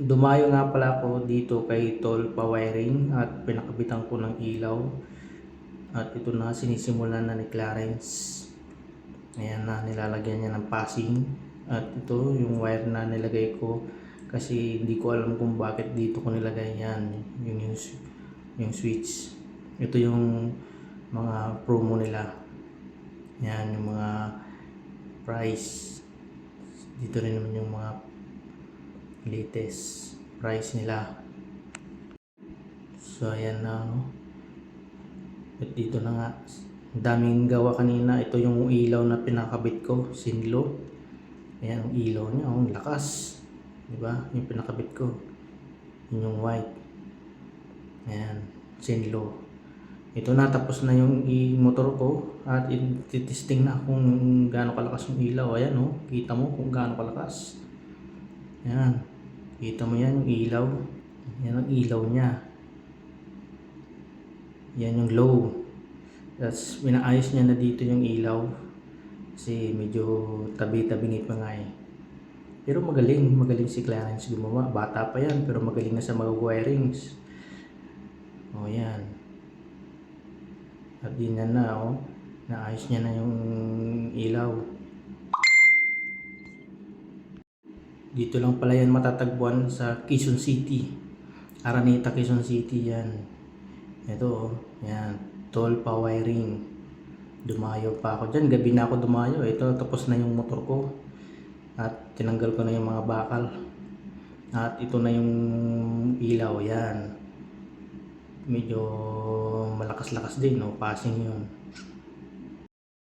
Dumayo nga pala ako dito kay Tol Pawiring at pinakabitan ko ng ilaw. At ito na sinisimulan na ni Clarence. Ayan na, nilalagyan niya ng passing. At ito yung wire na nilagay ko kasi hindi ko alam kung bakit dito ko nilagay yan. Yung, yung, yung switch. Ito yung mga promo nila. Yan, yung mga price. Dito rin naman yung mga latest price nila. So, ayan na, no? At dito na nga. Daming gawa kanina. Ito yung ilaw na pinakabit ko. Sinlo. Ayan, ang ilaw niya. oh, Ang lakas. Di ba? Yung pinakabit ko. Yun yung white. Ayan. Sinlo. Ito na, tapos na yung motor ko. At ititesting na kung gaano kalakas yung ilaw. Ayan, oh. Kita mo kung gaano kalakas. Ayan. Kita mo yan, yung ilaw. Yan ang ilaw niya. Yan yung low. Tapos, pinaayos niya na dito yung ilaw. Kasi medyo tabi-tabingi pa nga eh. Pero magaling, magaling si Clarence gumawa. Bata pa yan, pero magaling na sa mga wirings. O yan. At din na na, oh. Naayos niya na yung ilaw. Dito lang pala yan matatagpuan sa Quezon City. Araneta, Quezon City yan. Ito oh, yan. Toll pa wiring. Dumayo pa ako dyan. Gabi na ako dumayo. Ito, tapos na yung motor ko. At tinanggal ko na yung mga bakal. At ito na yung ilaw. Yan. Medyo malakas-lakas din. No? Passing yun.